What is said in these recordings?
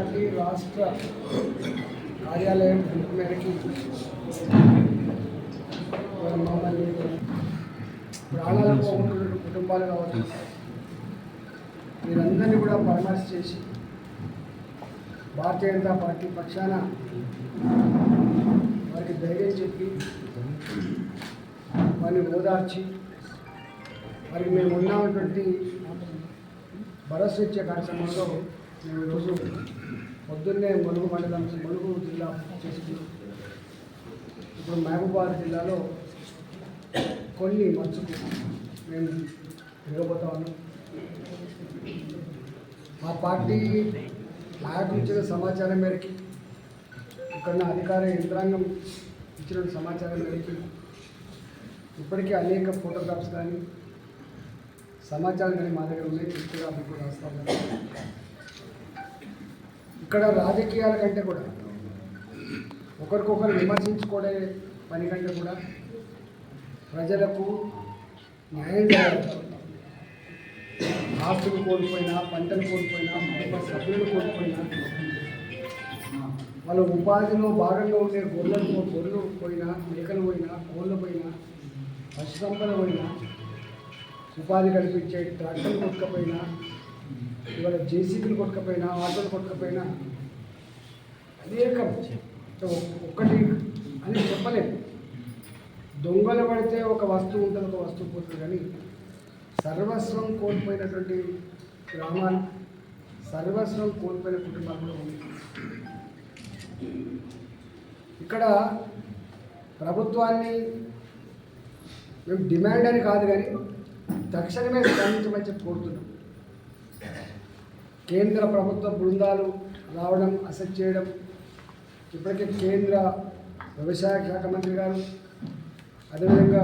Party రాష్ట్ర కార్యాలయం పిలుపు మేరకి మమ్మల్ని ప్రాణాలు పోగొట్టుకున్న కుటుంబాలు కావచ్చు. మీరందరినీ కూడా పరామర్శ చేసి భారతీయ జనతా పార్టీ పక్షాన వారికి ధైర్యం చెప్పి వారిని ఓదార్చి వారికి మేము ఉన్నటువంటి భరోసా ఇచ్చే కార్యక్రమంలో నేను ఈరోజు పొద్దున్నే ములుగు మండలం ములుగు జిల్లా చేసుకున్నాను ఇప్పుడు మహబూబాద్ జిల్లాలో కొన్ని మచ్చుకు మేము తిరగబోతా ఉన్నాం. మా పార్టీ నాయకులు ఇచ్చిన సమాచారం మేరకి ఇక్కడ అధికార యంత్రాంగం ఇచ్చిన సమాచారం మేరకి ఇప్పటికే అనేక ఫోటోగ్రాఫ్స్ కానీ సమాచారం కానీ మా దగ్గర ఉన్నాయి. తీసుకురా మీకు రాస్తాము ఇక్కడ రాజకీయాల కంటే కూడా ఒకరికొకరు విమర్శించుకోలే పని కంటే కూడా ప్రజలకు న్యాయం చేయాలి ఆస్తులు కోల్పోయినా పంటలు కోల్పోయినా కుటుంబ సభ్యులు కోల్పోయినా వాళ్ళ ఉపాధిలో భాగంగా ఉండే గొర్రెలు గొర్రెలు పోయినా మేకలు పోయినా కోళ్ళు పోయినా పశు సంపద పోయినా ఉపాధి కల్పించే ట్రాక్టర్లు కొట్టుకపోయినా ఇవాళ జేసీబీలు కొట్టుకపోయినా ఆటోలు కొట్టకపోయినా అనేకం ఒక్కటి అని చెప్పలేము. దొంగలు పడితే ఒక వస్తువు ఉంటుంది ఒక వస్తువు పోతుంది కానీ సర్వస్వం కోల్పోయినటువంటి గ్రామాలు సర్వస్వం కోల్పోయిన కుటుంబాలు కూడా ఉంది ఇక్కడ ప్రభుత్వాన్ని మేము డిమాండ్ అని కాదు కానీ తక్షణమే స్పందించమని చెప్పి కోరుతున్నాం. కేంద్ర ప్రభుత్వ బృందాలు రావడం అసెట్ చేయడం. ఇప్పటికే కేంద్ర వ్యవసాయ శాఖ మంత్రి గారు అదేవిధంగా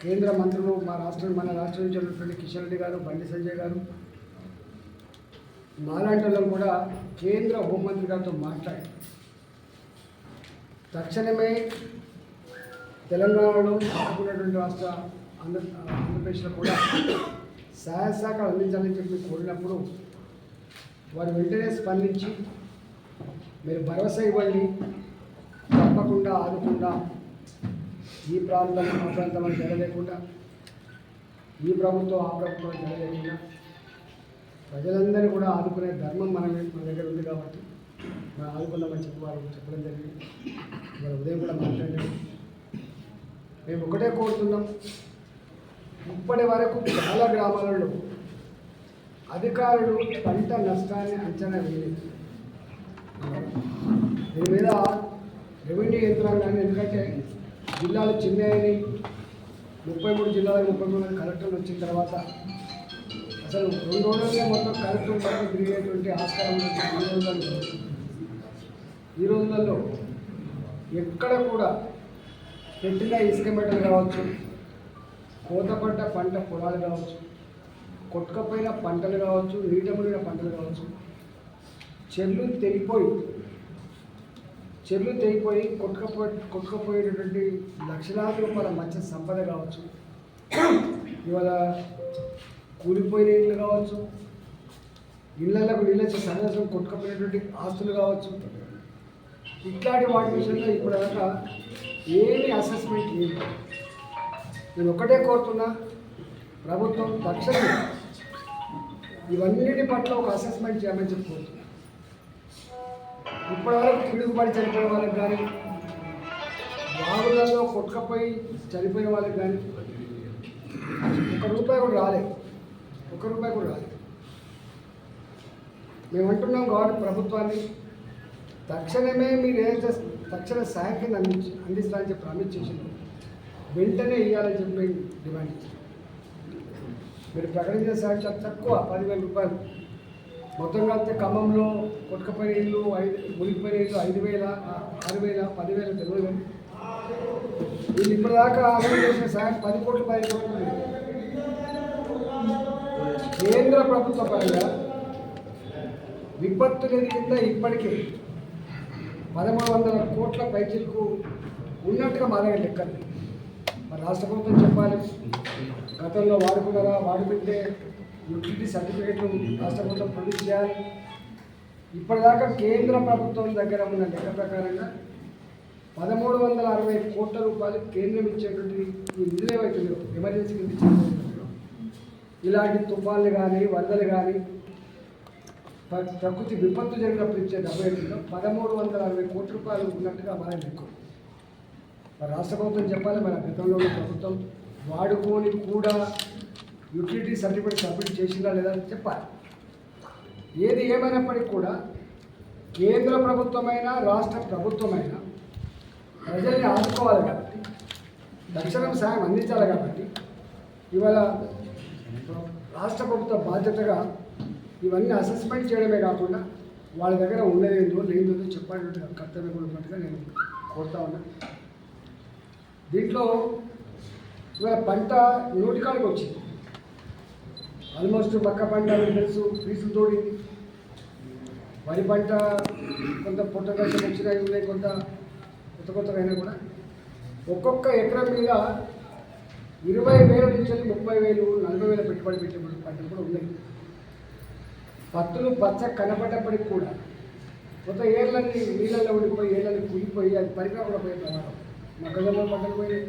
కేంద్ర మంత్రులు మా రాష్ట్రం మన రాష్ట్రం నుంచి ఉన్నటువంటి కిషన్ రెడ్డి గారు బండి సంజయ్ గారు మాలాంటి కూడా కేంద్ర హోంమంత్రి గారితో మాట్లాడి తక్షణమే తెలంగాణలో ఉన్నటువంటి రాష్ట్ర ఆంధ్ర ఆంధ్రప్రదేశ్లో కూడా సహాయ శాఖలు అందించాలని చెప్పి కోరినప్పుడు వారు వెంటనే స్పందించి మీరు భరోసా ఇవ్వండి. తప్పకుండా ఆదుకుండా ఈ ప్రాంతం ఆ ప్రాంతం అని జరగలేకుండా ఈ ప్రభుత్వం ఆ ప్రభుత్వం అని జరగలేకుండా ప్రజలందరినీ కూడా ఆదుకునే ధర్మం మన మన దగ్గర ఉంది కాబట్టి మనం ఆదుకున్నామని చెప్పి వారు చెప్పడం జరిగింది. ఇవాళ ఉదయం కూడా మాట్లాడలేదు మేము ఒకటే కోరుతున్నాం. ఇప్పటి వరకు చాలా గ్రామాలలో అధికారులు పంట నష్టాన్ని అంచనా వేయలేదు. దీని మీద రెవెన్యూ యంత్రాంగాన్ని ఎందుకంటే జిల్లాలు చిన్నాయని ముప్పై మూడు జిల్లాలు ముప్పై మూడు కలెక్టర్లు వచ్చిన తర్వాత అసలు రెండు రోజులనే మొత్తం కలెక్టర్ పట్ల తిరిగేటువంటి ఆస్కారం ఉన్నటువంటి ఈ రోజులలో ఈ రోజులలో ఎక్కడ కూడా పెట్టిన ఇసుక మెట్టలు కావచ్చు కోతపడ్డ పంట పొలాలు కావచ్చు కొట్టుకపోయిన పంటలు కావచ్చు నీట పంటలు కావచ్చు చెల్లు తెగిపోయి చెల్లు తెగిపోయి కొట్టుకపోయి కొట్టుకపోయేటటువంటి లక్షలాది రూపాయల మంచి సంపద కావచ్చు. ఇవాళ కూలిపోయిన ఇళ్ళు కావచ్చు ఇళ్ళకు నీళ్ళు వచ్చి సన్యాసం కొట్టుకపోయినటువంటి ఆస్తులు కావచ్చు. ఇట్లాంటి వాటి విషయంలో ఇప్పుడు దాకా ఏమీ అసెస్మెంట్ లేదు. నేను ఒకటే కోరుతున్నా ప్రభుత్వం తక్షణమే ఇవన్నిటి పట్ల ఒక అసెస్మెంట్ చేయమని చెప్పి ఇప్పటివరకు పిడుగుపడి చనిపోయే వాళ్ళకి కానీ వాగులలో కొట్టుకపోయి చనిపోయిన వాళ్ళకి కానీ ఒక రూపాయి కూడా రాలేదు. ఒక రూపాయి కూడా రాలేదు. మేము అంటున్నాం కాబట్టి ప్రభుత్వాన్ని తక్షణమే మీరు ఏదైతే తక్షణ సహాయం కింద అందించి అందిస్తారని చెప్పి అమిత్ చేసిండ్రు వెంటనే ఇవ్వాలని చెప్పి డిమాండ్ చేస్తాం మీరు ప్రకటించిన సహాయం చాలా తక్కువ పదివేల రూపాయలు. మొత్తం కలిపితే ఖమ్మంలో కొట్టుకపోయిన ఇల్లు ఐదు మునిగిపోయిన ఇల్లు ఐదు వేల ఆరు వేల పదివేల తెలియదు కానీ. వీళ్ళు ఇప్పటిదాకా అమలు చేసిన సాయం పది కోట్లు పది కోట్లు కేంద్ర ప్రభుత్వ పరంగా విపత్తు నిధి కింద ఇప్పటికే పదమూడు వందల కోట్ల పైచిలకు ఉన్నట్టుగా మా దగ్గర లెక్కలు. మరి రాష్ట్ర ప్రభుత్వం చెప్పాలి. గతంలో వాడుకున్నారా వాడుకుంటే యూటిలిటీ సర్టిఫికేట్లు రాష్ట్ర ప్రభుత్వం ప్రొడ్యూస్ చేయాలి. ఇప్పటిదాకా కేంద్ర ప్రభుత్వం దగ్గర ఉన్న లెక్క ప్రకారంగా పదమూడు వందల అరవై కోట్ల రూపాయలు కేంద్రం ఇచ్చేటువంటి ఈ నిధులు ఏవైతే ఎమర్జెన్సీ కింద ఇచ్చేటువంటి ఇలాంటి తుఫాన్లు కానీ వరదలు కానీ ప్రకృతి విపత్తు జరిగినప్పుడు ఇచ్చే డబ్బు ఏంటంటే పదమూడు వందల అరవై కోట్ల రూపాయలు ఉన్నట్టుగా మనం ఎక్కువ రాష్ట్ర ప్రభుత్వం చెప్పాలి మన గతంలో ప్రభుత్వం వాడుకొని కూడా యూటిలిటీ సర్టిఫికేట్ సబ్మిట్ చేసిందా లేదా అని చెప్పాలి. ఏది ఏమైనప్పటికీ కూడా కేంద్ర ప్రభుత్వమైనా రాష్ట్ర ప్రభుత్వమైనా ప్రజల్ని ఆదుకోవాలి కాబట్టి తక్షణం సాయం అందించాలి కాబట్టి ఇవాళ రాష్ట్ర ప్రభుత్వ బాధ్యతగా ఇవన్నీ అసెస్మెంట్ చేయడమే కాకుండా వాళ్ళ దగ్గర ఉన్నదేందో లేదో చెప్పాలంటే కర్తవ్యం కూడా ఉన్నట్టుగా నేను కోరుతా ఉన్నా. దీంట్లో ఇవాళ పంట నోటికాడికి వచ్చింది. ఆల్మోస్ట్ పక్క పంట తెలుసు పీసులు తోడింది. వరి పంట కొంత పొట్ట దశలు వచ్చినాయి ఉన్నాయి కొంత కొత్త కొత్తగా అయినా కూడా. ఒక్కొక్క ఎకరం మీద ఇరవై వేల నుంచి వెళ్ళి ముప్పై వేలు నలభై వేల పెట్టుబడి పెట్టే పంటలు కూడా ఉన్నాయి పత్తులు పచ్చ కనపడ్డప్పటికి కూడా కొత్త ఏర్లన్నీ నీళ్ళల్లో ఉండిపోయి ఏళ్ళని కులిపోయి అది పరికరాలు పోయే ప్రమాదం. మొక్కజొన్న పంటలు పోయినాయి.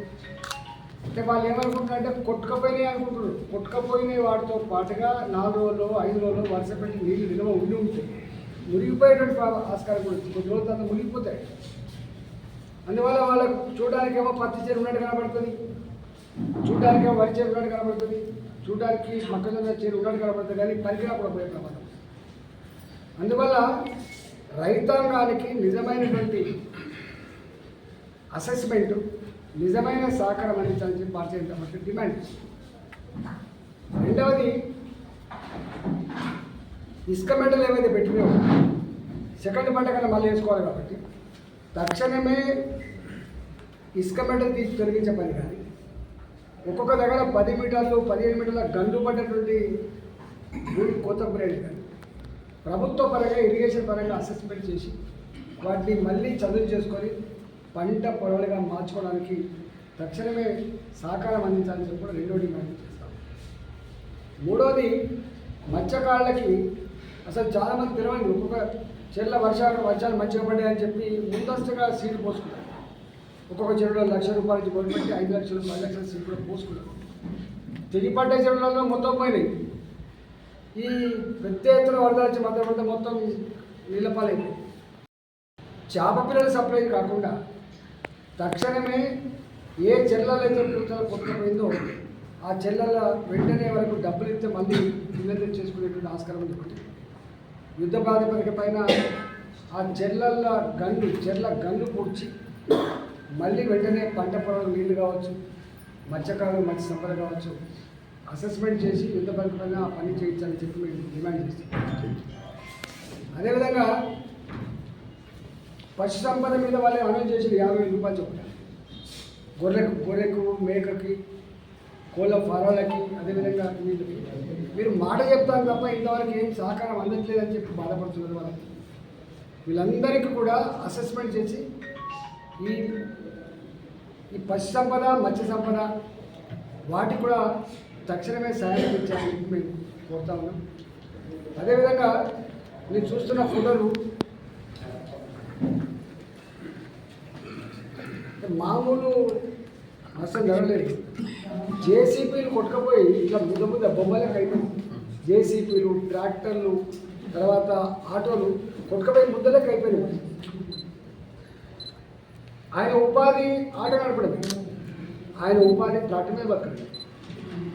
అంటే వాళ్ళు ఏమనుకుంటారంటే కొట్టుకపోయినాయి అనుకుంటున్నారు. కొట్టుకపోయినాయి వాటితో పాటుగా నాలుగు రోజులు ఐదు రోజులు వరుస పెట్టి నీళ్ళు నిల్వ ఉండి ఉంటాయి మురిగిపోయేటువంటి ఆస్కారం కూడా ఉంది. కొద్ది రోజుల తర్వాత మునిగిపోతాయి. అందువల్ల వాళ్ళకు చూడడానికేమో పత్తి చేరు ఉన్నట్టు కనబడుతుంది. చూడడానికేమో వరి చేరు ఉన్నట్టు కనబడుతుంది. చూడడానికి మొక్కజొన్న చేరు ఉన్నట్టు కనబడుతుంది. కానీ పరికరా కూడా పోయే ప్రమాదం. అందువల్ల రైతాంగానికి నిజమైనటువంటి అసెస్మెంట్ నిజమైన సహకారం అందించాలని చెప్పి భారతీయ పార్టీ డిమాండ్ రెండవది ఇసుక మెడలు ఏవైతే పెట్టినాయో సెకండ్ పంట కన్నా మళ్ళీ వేసుకోవాలి కాబట్టి తక్షణమే ఇసుక మెడలు తీసి తొలగించే పని కానీ ఒక్కొక్క దగ్గర పది మీటర్లు పదిహేను మీటర్ల గండు పడ్డటువంటి భూమి కొత్త బ్రేడ్ కానీ ప్రభుత్వ పరంగా ఇరిగేషన్ పరంగా అసెస్మెంట్ చేసి వాటిని మళ్ళీ చదువు చేసుకొని పంట పొలాలుగా మార్చుకోవడానికి తక్షణమే సహకారం అందించాలని చెప్పి కూడా రెండో డిమాండ్ చేస్తాం. మూడోది మత్స్యకారులకి అసలు చాలామంది తెలియదు ఒక్కొక్క చెర్ల వర్షాలు వర్షాలు మంచిగా పడ్డాయని చెప్పి ముందస్తుగా సీట్లు పోసుకుంటారు. ఒక్కొక్క చెరువులో లక్ష రూపాయల నుంచి పోయినట్టు ఐదు లక్షలు పది లక్షల సీట్లు కూడా పోసుకుంటారు. తిరిగి పడ్డ చెరువులలో మొత్తం పోయినాయి. ఈ పెద్ద ఎత్తున వరద వచ్చి మొత్తం మొత్తం మొత్తం నీళ్ళ పాలైంది చేప పిల్లలు సప్లై కాకుండా తక్షణమే ఏ చెల్లెలైతే అయితే పూర్తిగా ఆ చెల్లెల వెంటనే వరకు డబ్బులు ఇస్తే మళ్ళీ ఇల్లు చేసుకునేటువంటి ఆస్కారం ఉంది ఒకటి. యుద్ధ ప్రాతిపదిక పైన ఆ చెల్లెళ్ళ గన్ను చెర్ల గన్ను పూడ్చి మళ్ళీ వెంటనే పంట పొలాలు నీళ్ళు కావచ్చు మత్స్యకారులు మత్స్య సంపద కావచ్చు అసెస్మెంట్ చేసి యుద్ధ ప్రాతిపదిక పైన ఆ పని చేయించాలని చెప్పి మేము డిమాండ్ చేస్తాం అదేవిధంగా పశు సంపద మీద వాళ్ళు అమలు చేసిన యాభై వేల రూపాయలు చొప్పున గొర్రెకు గొర్రెకు మేకకి కోళ్ళ ఫారాలకి అదేవిధంగా వీళ్ళకి. మీరు మాట చెప్తారు తప్ప ఇంతవరకు ఏం సహకారం అందట్లేదని చెప్పి బాధపడుతున్నారు వాళ్ళకి. వీళ్ళందరికీ కూడా అసెస్మెంట్ చేసి ఈ ఈ పశు సంపద మత్స్య సంపద వాటికి కూడా తక్షణమే సహాయం ఇచ్చారని మేము కోరుతా ఉన్నాం. అదేవిధంగా మీరు చూస్తున్న ఫోటోలు మామూలు అసలు జరగలేదు. జేసీపీలు కొట్టుకపోయి ఇట్లా ముద్ద ముద్ద బొమ్మలకు అయిపోయింది జేసీపీలు ట్రాక్టర్లు తర్వాత ఆటోలు కొట్టుకపోయి ముద్దలకు అయిపోయినాయి. ఆయన ఉపాధి ఆటో నడపడమే ఆయన ఉపాధి ట్రాక్టర్ మీద బతకడం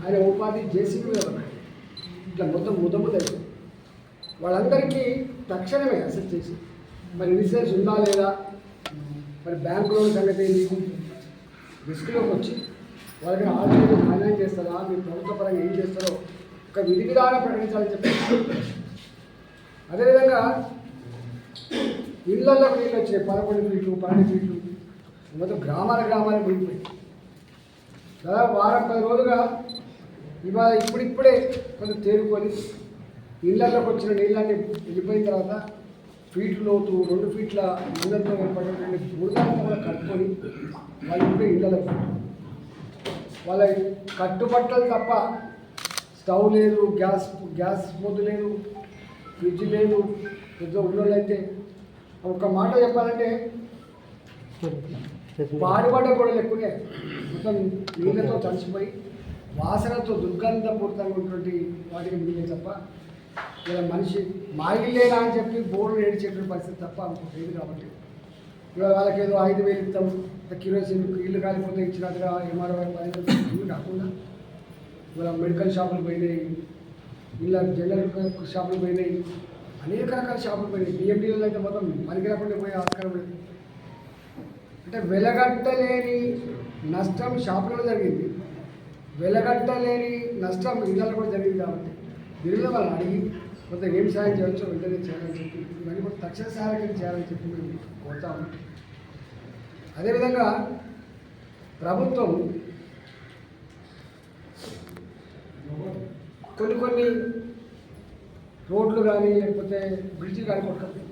ఆయన ఉపాధి జేసీపీ మీద బతకడం ఇట్లా మొత్తం ముద్ద ముద్ద అయిపోయింది. వాళ్ళందరికీ తక్షణమే అసెస్ చేసి. మరి ఇన్సూరెన్స్ ఉందా లేదా? మరి బ్యాంక్ లోన్ సంగతి ఏంటి రిస్క్లోకి వచ్చి వాళ్ళకి ఆర్థిక ఫైనాన్స్ చేస్తారా? మీరు ప్రభుత్వ పరంగా ఏం చేస్తారో ఒక విధి విధానం ప్రకటించాలని చెప్పి. అదేవిధంగా ఇళ్ళల్లోకి నీళ్ళు వచ్చాయి పదకొండు ఫీట్లు పన్నెండు ఫీట్లు. మొత్తం గ్రామాల గ్రామాలు మునిగిపోయి దాదాపు వారం పది రోజులుగా ఇవాళ ఇప్పుడిప్పుడే కొంచెం తేరుకొని ఇళ్ళల్లోకి వచ్చిన నీళ్ళన్నీ వెళ్ళిపోయిన తర్వాత ఫీట్ లోతు రెండు ఫీట్ల నీళ్ళతో ఏర్పడినటువంటి బురదంతా కూడా కట్టుకొని వాళ్ళు ఇళ్ళకి వాళ్ళ కట్టుబట్టలు తప్ప స్టవ్ లేదు గ్యాస్ గ్యాస్ పొద్దు లేదు ఫ్రిడ్జ్ లేదు పెద్ద ఉన్నోళ్ళు ఒక మాట చెప్పాలంటే పాడుబడ్డ కూడా ఎక్కువనే మొత్తం నీళ్ళతో తడిచిపోయి వాసనతో దుర్గంధపూరితంగా ఉన్నటువంటి వాటికి మిగిలిన తప్ప ఇలా మనిషి మా అని చెప్పి బోర్డు ఏడిచేటువంటి పరిస్థితి తప్ప ఇంకొకటి లేదు కాబట్టి ఇవాళ వాళ్ళకి ఏదో ఐదు వేలు ఇస్తాం కిరోసిన్ ఇల్లు కాలిపోతే ఇచ్చినట్టుగా ఎంఆర్ఓ పదివేలు కాకుండా ఇవాళ మెడికల్ షాపులు పోయినాయి ఇలా జనరల్ షాపులు పోయినాయి అనేక రకాల షాపులు పోయినాయి. బిఎండీలో అయితే మొత్తం పనికిరాకుండా పోయే ఆస్కారం లేదు. అంటే వెలగట్టలేని నష్టం షాపులలో జరిగింది. వెలగట్టలేని నష్టం ఇళ్ళలో కూడా జరిగింది కాబట్టి దీని వాళ్ళు అడిగి కొంత ఏం సాయం చేయొచ్చో వెంటనే చేయాలని చెప్పి ఇవన్నీ కూడా తక్షణ సహాయం చేయాలని చెప్పి మేము కోరుతాము అదేవిధంగా ప్రభుత్వం కొన్ని కొన్ని రోడ్లు కానీ లేకపోతే బ్రిడ్జి కానీ కొట్టడం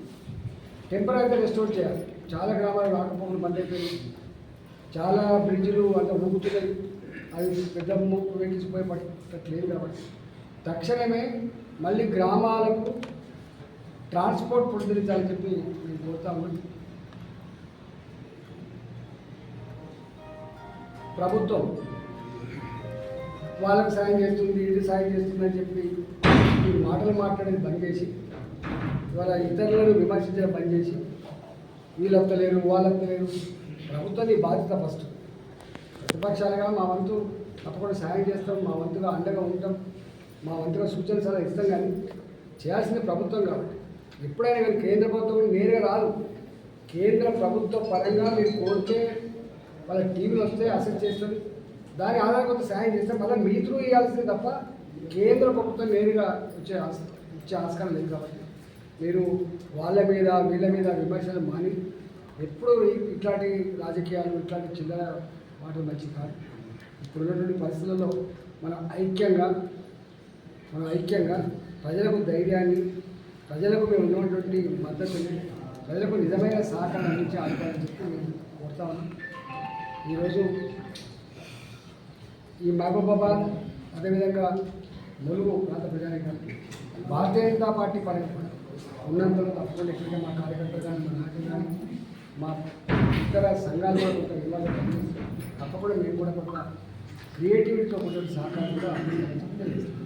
టెంపరీగా రెస్టోర్ చేయాలి. చాలా గ్రామాలు రాకపోకలు బంద్ చాలా బ్రిడ్జిలు అంత ఊగుతున్నాయి. అవి పెద్ద ముక్కు వెంకించిపోయి పట్టట్లేదు కాబట్టి. తక్షణమే మళ్ళీ గ్రామాలకు ట్రాన్స్పోర్ట్ పునరుద్ధరించాలని చెప్పి నేను కోరుతాము ప్రభుత్వం వాళ్ళకి సాయం చేస్తుంది ఇది సాయం చేస్తుంది అని చెప్పి ఈ మాటలు మాట్లాడేది బంద్ చేసి ఇవాళ ఇతరులను విమర్శించడం బంద్ చేసి వీళ్ళు వస్తలేరు వాళ్ళు లేరు. ప్రభుత్వం బాధ్యత ఫస్ట్ ప్రతిపక్షాలుగా మా వంతు తప్పకుండా సాయం చేస్తాం మా వంతుగా అండగా ఉంటాం. మా వంతుగా సూచన సలహా ఇస్తాం కానీ చేయాల్సింది ప్రభుత్వం కాబట్టి. ఎప్పుడైనా కానీ కేంద్ర ప్రభుత్వం నేరుగా రాదు. కేంద్ర ప్రభుత్వ పరంగా మీరు కోరితే వాళ్ళ టీవీలు వస్తే అసెస్ చేస్తుంది దాని ఆధారం కొంత సాయం చేస్తే మళ్ళీ మీ త్రూ ఇవ్వాల్సింది తప్ప కేంద్ర ప్రభుత్వం నేరుగా వచ్చే ఆస్ ఇచ్చే ఆస్కారం లేదు కాబట్టి. మీరు వాళ్ళ మీద వీళ్ళ మీద విమర్శలు మాని ఎప్పుడు ఇట్లాంటి రాజకీయాలు ఇట్లాంటి చిల్లర మాటలు మంచి కాదు. ఇప్పుడున్నటువంటి పరిస్థితుల్లో మనం ఐక్యంగా మనం ఐక్యంగా ప్రజలకు ధైర్యాన్ని ప్రజలకు మేము ఉన్నటువంటి మద్దతుని ప్రజలకు నిజమైన సహకారం అందించి ఆడుకోవాలని చెప్పి మేము కోరుతా ఉన్నాం ఈరోజు ఈ మహబూబాబాద్ అదేవిధంగా ములుగు ప్రాంత ప్రజానికానికి భారతీయ జనతా పార్టీ పరంగా ఉన్నంతలో తప్పకుండా ఇక్కడికి మా కార్యకర్తలు కానీ మా నాయకులు కానీ మా ఇతర సంఘాలు కూడా కొంత ఇన్వాల్వ్ తప్పకుండా మేము కూడా కొంత క్రియేటివిటీతో కొంత సహకారం కూడా అందించాలని తెలియజేస్తాం